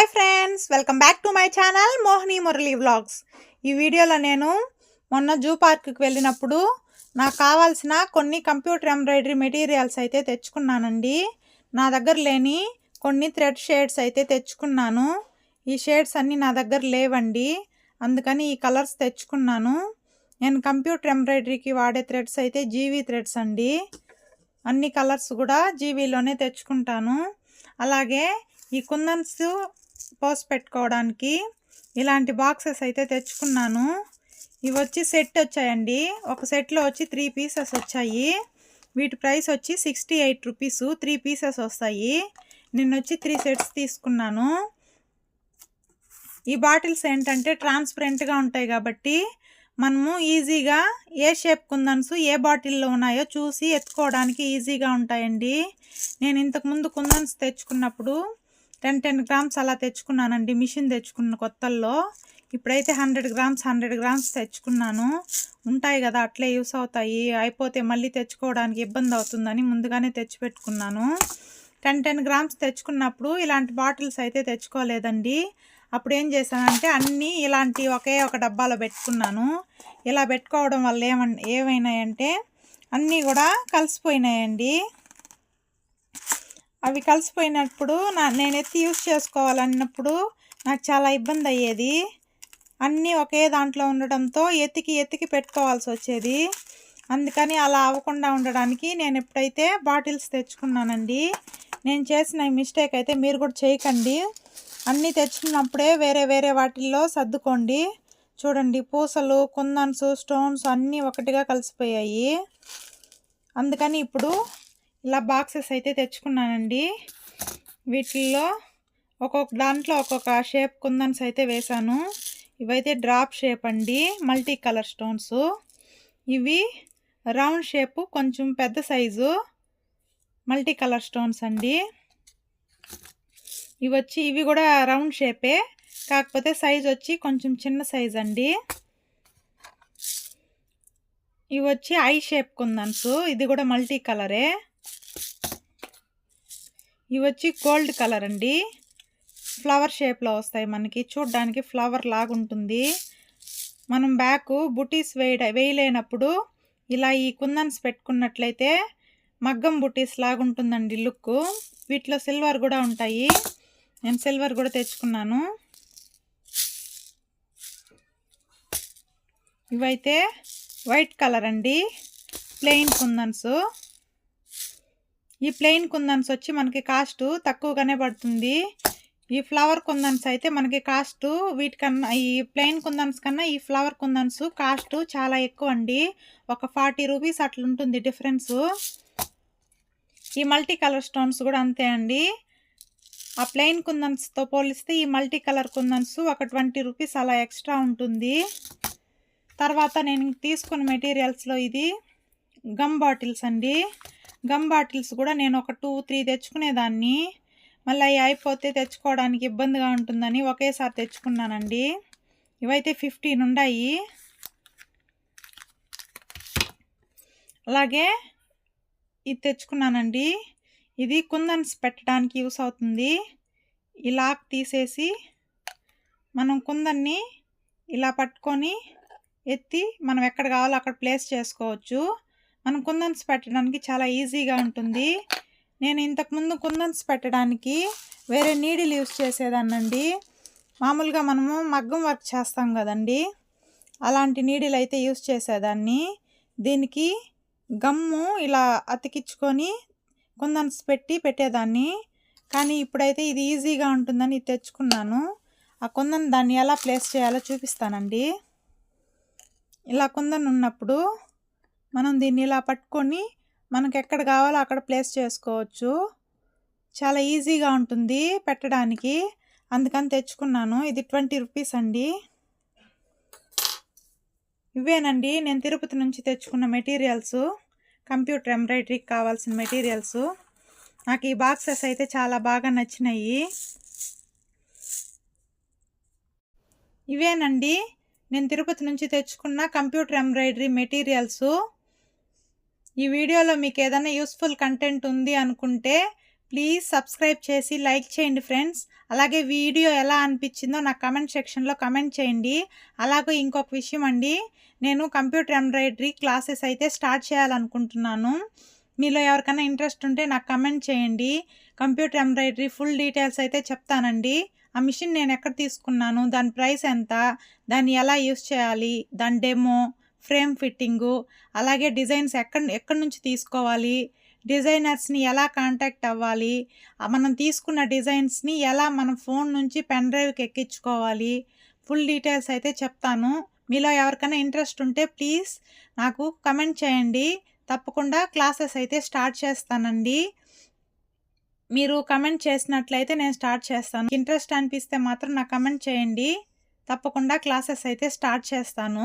Hi friends welcome back to my channel Mohini Murali vlogs. ఈ వీడియోలో నేను మొన్న జూ పార్క్కి వెళ్ళినప్పుడు నాకు కావాల్సిన కొన్ని కంప్యూటర్ ఎంబ్రాయిడరీ మెటీరియల్స్ అయితే తెచ్చుకున్నానండి. నా దగ్గర లేని కొన్ని థ్రెడ్ షేడ్స్ అయితే తెచ్చుకున్నాను. ఈ షేడ్స్ అన్నీ నా దగ్గర లేవండి. అందుకని ఈ కలర్స్ తెచ్చుకున్నాను. నేను కంప్యూటర్ ఎంబ్రాయిడరీకి వాడే థ్రెడ్స్ అయితే జీవీ థ్రెడ్స్ అండి. అన్ని కలర్స్ కూడా జీవీలోనే తెచ్చుకుంటాను. అలాగే ఈ కుందన్స్ పోసి పెట్టుకోవడానికి ఇలాంటి బాక్సెస్ అయితే తెచ్చుకున్నాను. ఇవి వచ్చి సెట్ వచ్చాయండి. ఒక సెట్లో వచ్చి త్రీ పీసెస్ వచ్చాయి. వీటి ప్రైస్ వచ్చి sixty eight rupees. Three pieces వస్తాయి. నిన్న వచ్చి త్రీ సెట్స్ తీసుకున్నాను. ఈ బాటిల్స్ ఏంటంటే ట్రాన్స్పరెంట్గా ఉంటాయి కాబట్టి మనము ఈజీగా ఏ షేప్ కుందన్స్ ఏ బాటిల్లో ఉన్నాయో చూసి ఎత్తుకోవడానికి ఈజీగా ఉంటాయండి. నేను ఇంతకుముందు కుందన్స్ తెచ్చుకున్నప్పుడు టెన్ టెన్ గ్రామ్స్ అలా తెచ్చుకున్నానండి మిషన్ తెచ్చుకున్న కొత్తల్లో. ఇప్పుడైతే హండ్రెడ్ గ్రామ్స్ హండ్రెడ్ గ్రామ్స్ తెచ్చుకున్నాను. ఉంటాయి కదా అట్లే యూస్ అవుతాయి. అయిపోతే మళ్ళీ తెచ్చుకోవడానికి ఇబ్బంది అవుతుందని ముందుగానే తెచ్చిపెట్టుకున్నాను. టెన్ టెన్ గ్రామ్స్ తెచ్చుకున్నప్పుడు ఇలాంటి బాటిల్స్ అయితే తెచ్చుకోలేదండి. అప్పుడు ఏం చేశానంటే అన్నీ ఇలాంటి ఒకే ఒక డబ్బాలో పెట్టుకున్నాను. ఇలా పెట్టుకోవడం వల్ల ఏమన్ ఏమైనాయంటే అన్నీ కూడా కలిసిపోయినాయండి. అవి కలిసిపోయినప్పుడు నా నేనైతే యూస్ చేసుకోవాలన్నప్పుడు నాకు చాలా ఇబ్బంది అయ్యేది. అన్నీ ఒకే దాంట్లో ఉండడంతో ఎత్తికి ఎత్తికి పెట్టుకోవాల్సి వచ్చేది. అందుకని అలా అవ్వకుండా ఉండడానికి నేను ఎప్పుడైతే బాటిల్స్ తెచ్చుకున్నానండి నేను చేసిన మిస్టేక్ అయితే మీరు కూడా చేయకండి. అన్నీ తెచ్చుకున్నప్పుడే వేరే వేరే వాటిల్లో సర్దుకోండి. చూడండి పూసలు కుందన్స్ స్టోన్స్ అన్నీ ఒకటిగా కలిసిపోయాయి. అందుకని ఇప్పుడు ఇలా బాక్సెస్ అయితే తెచ్చుకున్నానండి. వీటిల్లో ఒక్కొక్క దాంట్లో ఒక్కొక్క షేప్ కుందన్స్ అయితే వేశాను. ఇవైతే డ్రాప్ షేప్ అండి మల్టీ కలర్ స్టోన్స్. ఇవి రౌండ్ షేపు కొంచెం పెద్ద సైజు మల్టీ కలర్ స్టోన్స్ అండి. ఇవి వచ్చి ఇవి కూడా రౌండ్ షేపే కాకపోతే సైజ్ వచ్చి కొంచెం చిన్న సైజ్ అండి. ఇవి వచ్చి ఐ షేప్ కుందన్స్ ఇది కూడా మల్టీ కలరే. ఇవి వచ్చి గోల్డ్ కలర్ అండి. ఫ్లవర్ షేప్లో వస్తాయి మనకి. చూడ్డానికి ఫ్లవర్ లాగా ఉంటుంది. మనం బ్యాక్ బుటీస్ వేయ వేయలేనప్పుడు ఇలా ఈ కుందన్స్ పెట్టుకున్నట్లయితే మగ్గం బుటీస్ లాగా ఉంటుందండి లుక్ వీటిలో సిల్వర్ కూడా ఉంటాయి. నేను సిల్వర్ కూడా తెచ్చుకున్నాను. ఇవైతే వైట్ కలర్ అండి. ప్లెయిన్ కుందన్స్. ఈ ప్లెయిన్ కుందన్స్ వచ్చి మనకి కాస్ట్ తక్కువగానే పడుతుంది. ఈ ఫ్లవర్ కుందన్స్ అయితే మనకి కాస్ట్ వీటికన్నా ఈ ప్లెయిన్ కుందన్స్ కన్నా ఈ ఫ్లవర్ కుందన్స్ కాస్ట్ చాలా ఎక్కువ అండి ఒక ఫార్టీ రూపీస్ అట్లుంటుంది డిఫరెన్సు. డిఫరెన్స్ ఈ మల్టీ కలర్ స్టోన్స్ కూడా అంతే అండి. ఆ ప్లెయిన్ కుందన్స్తో పోలిస్తే ఈ మల్టీ కలర్ కుందన్స్ ఒక ట్వంటీ రూపీస్ అలా ఎక్స్ట్రా ఉంటుంది. తర్వాత నేను తీసుకున్న మెటీరియల్స్లో ఇది గమ్ బాటిల్స్ అండి. గమ్ బాటిల్స్ కూడా నేను ఒక టూ త్రీ తెచ్చుకునేదాన్ని. మళ్ళీ అవి అయిపోతే తెచ్చుకోవడానికి ఇబ్బందిగా ఉంటుందని ఒకేసారి తెచ్చుకున్నానండి. ఇవైతే ఫిఫ్టీన్ ఉన్నాయి అలాగే ఇది తెచ్చుకున్నానండి. ఇది కుందన్స్ పెట్టడానికి యూస్ అవుతుంది. ఈ లాక్ తీసేసి మనం కుందన్ని ఇలా పట్టుకొని ఎత్తి మనం ఎక్కడ కావాలో అక్కడ ప్లేస్ చేసుకోవచ్చు. మనం కుందన్స్ పెట్టడానికి చాలా ఈజీగా ఉంటుంది. నేను ఇంతకుముందు కుందన్స్ పెట్టడానికి వేరే నీడిల్ యూస్ చేసేదాన్నండి. మామూలుగా మనము మగ్గం వర్క్ చేస్తాం కదండి. అలాంటి నీడిల్ అయితే యూస్ చేసేదాన్ని. దీనికి గమ్ము ఇలా అతికించుకొని కుందన్స్ పెట్టి పెట్టేదాన్ని. కానీ ఇప్పుడైతే ఇది ఈజీగా ఉంటుందని తెచ్చుకున్నాను. ఆ కుందన్ దాన్ని ఎలా ప్లేస్ చేయాలో చూపిస్తానండి. ఇలా కుందన్ ఉన్నప్పుడు మనం దీన్ని ఇలా పట్టుకొని మనకు ఎక్కడ కావాలో అక్కడ ప్లేస్ చేసుకోవచ్చు. చాలా ఈజీగా ఉంటుంది పెట్టడానికి. అందుకని తెచ్చుకున్నాను. ఇది ట్వంటీ రూపీస్ అండి. ఇవేనండి. నేను తిరుపతి నుంచి తెచ్చుకున్న మెటీరియల్స్. కంప్యూటర్ ఎంబ్రాయిడరీకి కావాల్సిన మెటీరియల్స్. నాకు ఈ బాక్సెస్ అయితే చాలా బాగా నచ్చినాయి. ఇవేనండి. నేను తిరుపతి నుంచి తెచ్చుకున్న కంప్యూటర్ ఎంబ్రాయిడరీ మెటీరియల్స్. ఈ వీడియోలో మీకు ఏదైనా యూస్ఫుల్ కంటెంట్ ఉంది అనుకుంటే ప్లీజ్ సబ్స్క్రైబ్ చేసి లైక్ చేయండి ఫ్రెండ్స్. అలాగే వీడియో ఎలా అనిపించిందో నాకు కమెంట్ సెక్షన్లో కమెంట్ చేయండి. అలాగే ఇంకొక విషయం అండి నేను కంప్యూటర్ ఎంబ్రాయిడరీ క్లాసెస్ అయితే స్టార్ట్ చేయాలనుకుంటున్నాను. మీలో ఎవరికైనా ఇంట్రెస్ట్ ఉంటే నాకు కమెంట్ చేయండి. కంప్యూటర్ ఎంబ్రాయిడరీ ఫుల్ డీటెయిల్స్ అయితే చెప్తానండి. ఆ మిషన్ నేను ఎక్కడ తీసుకున్నాను దాని ప్రైస్ ఎంత దాన్ని ఎలా యూస్ చేయాలి దాని డెమో ఫ్రేమ్ ఫిట్టింగు అలాగే డిజైన్స్ ఎక్కడ ఎక్కడి నుంచి తీసుకోవాలి డిజైనర్స్ని ఎలా కాంటాక్ట్ అవ్వాలి మనం తీసుకున్న డిజైన్స్ని ఎలా మనం ఫోన్ నుంచి పెన్ డ్రైవ్కి ఎక్కించుకోవాలి ఫుల్ డీటెయిల్స్ అయితే చెప్తాను. మీలో ఎవరికైనా ఇంట్రెస్ట్ ఉంటే ప్లీజ్ నాకు కమెంట్ చేయండి. తప్పకుండా క్లాసెస్ అయితే స్టార్ట్ చేస్తానండి. మీరు కమెంట్ చేసినట్లయితే నేను స్టార్ట్ చేస్తాను. ఇంట్రెస్ట్ అనిపిస్తే మాత్రం నాకు కమెంట్ చేయండి. తప్పకుండా క్లాసెస్ అయితే స్టార్ట్ చేస్తాను.